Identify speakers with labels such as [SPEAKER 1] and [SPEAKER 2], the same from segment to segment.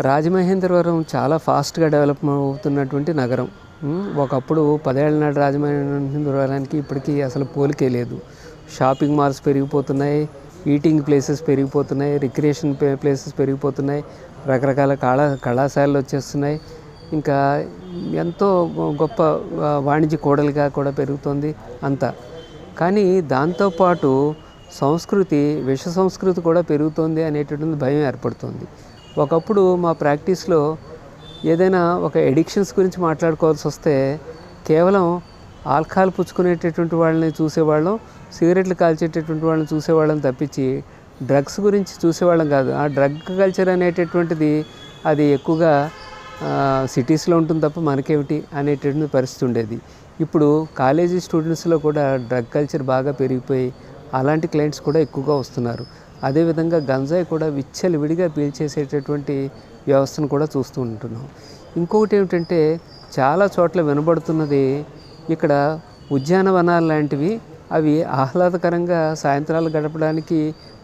[SPEAKER 1] రాజమహేంద్రవరం చాలా ఫాస్ట్గా డెవలప్ అవుతున్నటువంటి నగరం. ఒకప్పుడు పదేళ్ళ నాటి రాజమహేంద్రవరానికి ఇప్పటికీ అసలు పోలికే లేదు. షాపింగ్ మాల్స్ పెరిగిపోతున్నాయి ఈటింగ్ ప్లేసెస్ పెరిగిపోతున్నాయి రిక్రియేషన్ ప్లేసెస్ పెరిగిపోతున్నాయి రకరకాల కళా కళాశాలలు వచ్చేస్తున్నాయి. ఇంకా ఎంతో గొ- గొప్ప వాణిజ్య కూడలిగా కూడా పెరుగుతుంది అంతా. కానీ దాంతోపాటు సంస్కృతి విష సంస్కృతి కూడా పెరుగుతోంది అనేటటువంటి భయం ఏర్పడుతుంది. ఒకప్పుడు మా ప్రాక్టీస్లో ఏదైనా ఒక ఎడిక్షన్స్ గురించి మాట్లాడుకోవాల్సి వస్తే కేవలం ఆల్కహాల్ పుచ్చుకునేటటువంటి వాళ్ళని చూసేవాళ్ళం సిగరెట్లు కాల్చేటటువంటి వాళ్ళని చూసేవాళ్ళని తప్పించి డ్రగ్స్ గురించి చూసేవాళ్ళం కాదు. ఆ డ్రగ్ కల్చర్ అనేటటువంటిది అది ఎక్కువగా సిటీస్లో ఉంటుంది తప్ప మనకేమిటి అనేటటువంటి పరిస్థితి ఉండేది. ఇప్పుడు కాలేజీ స్టూడెంట్స్లో కూడా డ్రగ్ కల్చర్ బాగా పెరిగిపోయి అలాంటి క్లయింట్స్ కూడా ఎక్కువగా వస్తున్నారు. అదేవిధంగా గంజాయి కూడా విచ్చలు విడిగా పీల్చేసేటటువంటి వ్యవస్థను కూడా చూస్తూ ఉంటున్నాం. ఇంకొకటి ఏమిటంటే చాలా చోట్ల వినబడుతున్నది ఇక్కడ ఉద్యానవనాలు లాంటివి అవి ఆహ్లాదకరంగా సాయంత్రాలు గడపడానికి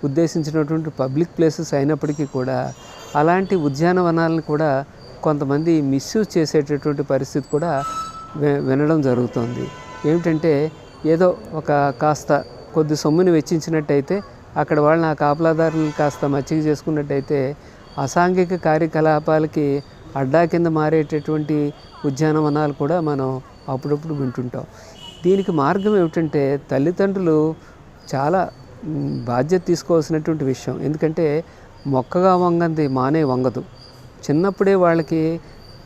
[SPEAKER 1] ఉద్దేశించినటువంటి పబ్లిక్ ప్లేసెస్ అయినప్పటికీ కూడా అలాంటి ఉద్యానవనాలను కూడా కొంతమంది మిస్యూజ్ చేసేటటువంటి పరిస్థితి కూడా వినడం జరుగుతుంది. ఏమిటంటే ఏదో ఒక కాస్త కొద్ది సొమ్ముని వెచ్చించినట్టయితే అక్కడ వాళ్ళు నా కాపలాదారులు కాస్త మచ్చిక చేసుకున్నట్టయితే అసాంఘిక కార్యకలాపాలకి అడ్డా కింద మారేటటువంటి ఉద్యానవనాలు కూడా మనం అప్పుడప్పుడు వింటుంటాం. దీనికి మార్గం ఏమిటంటే తల్లిదండ్రులు చాలా బాధ్యత తీసుకోవాల్సినటువంటి విషయం. ఎందుకంటే మొక్కగా వంగంది మానే వంగదు. చిన్నప్పుడే వాళ్ళకి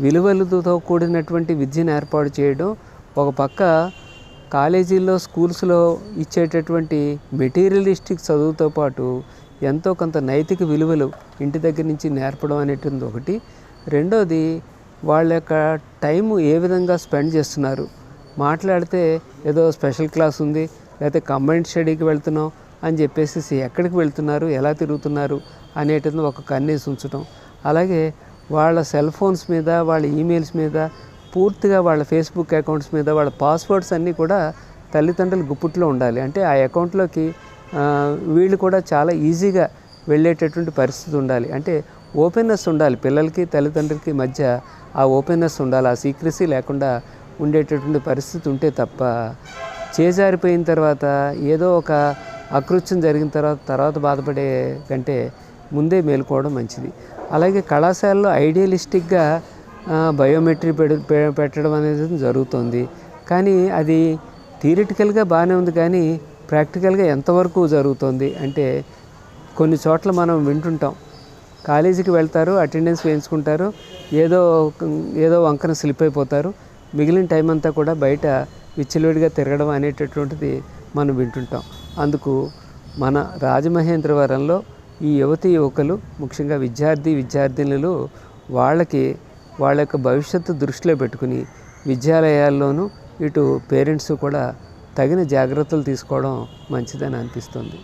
[SPEAKER 1] విలువలతో కూడినటువంటి విద్యను ఏర్పాటు చేయడం ఒక పక్క కాలేజీల్లో స్కూల్స్లో ఇచ్చేటటువంటి మెటీరియలిస్టిక్ చదువుతో పాటు ఎంతో కొంత నైతిక విలువలు ఇంటి దగ్గర నుంచి నేర్పడం అనేటువంటి ఒకటి. రెండోది వాళ్ళ యొక్క టైం ఏ విధంగా స్పెండ్ చేస్తున్నారు? మాట్లాడితే ఏదో స్పెషల్ క్లాస్ ఉంది లేకపోతే కంబైన్డ్ స్టడీకి వెళ్తున్నాం అని చెప్పేసి ఎక్కడికి వెళ్తున్నారు ఎలా తిరుగుతున్నారు అనేటిది ఒక కన్నేసి ఉంచడం అలాగే వాళ్ళ సెల్ ఫోన్స్ మీద వాళ్ళ ఈమెయిల్స్ మీద పూర్తిగా వాళ్ళ ఫేస్బుక్ అకౌంట్స్ మీద వాళ్ళ పాస్వర్డ్స్ అన్నీ కూడా తల్లిదండ్రులు గుప్పుట్లో ఉండాలి. అంటే ఆ అకౌంట్లోకి వీళ్ళు కూడా చాలా ఈజీగా వెళ్ళేటటువంటి పరిస్థితి ఉండాలి. అంటే ఓపెన్నెస్ ఉండాలి. పిల్లలకి తల్లిదండ్రులకి మధ్య ఆ ఓపెన్నెస్ ఉండాలి. ఆ సీక్రసీ లేకుండా ఉండేటటువంటి పరిస్థితి ఉంటే తప్ప చేజారిపోయిన తర్వాత ఏదో ఒక అకృత్యం జరిగిన తర్వాత తర్వాత బాధపడే కంటే ముందే మేలుకోవడం మంచిది. అలాగే కళాశాలలో ఐడియలిస్టిక్గా బయోమెట్రీ పె- పెట్టడం అనేది జరుగుతుంది. కానీ అది థియరిటికల్గా బాగానే ఉంది కానీ ప్రాక్టికల్గా ఎంతవరకు జరుగుతుంది అంటే కొన్ని చోట్ల మనం వింటుంటాం. కాలేజీకి వెళ్తారు అటెండెన్స్ వేయించుకుంటారు ఏదో ఏదో వంకన స్లిప్ అయిపోతారు. మిగిలిన టైం అంతా కూడా బయట విచ్చలవిడిగా తిరగడం అనేటటువంటిది మనం వింటుంటాం. అందుకు మన రాజమహేంద్రవరంలో ఈ యువతి యువకులు ముఖ్యంగా విద్యార్థి విద్యార్థినులు వాళ్ళకి వాళ్ళ యొక్క భవిష్యత్తు దృష్టిలో పెట్టుకుని విద్యాలయాల్లోనూ ఇటు పేరెంట్స్ కూడా తగిన జాగ్రత్తలు తీసుకోవడం మంచిదని అనిపిస్తుంది.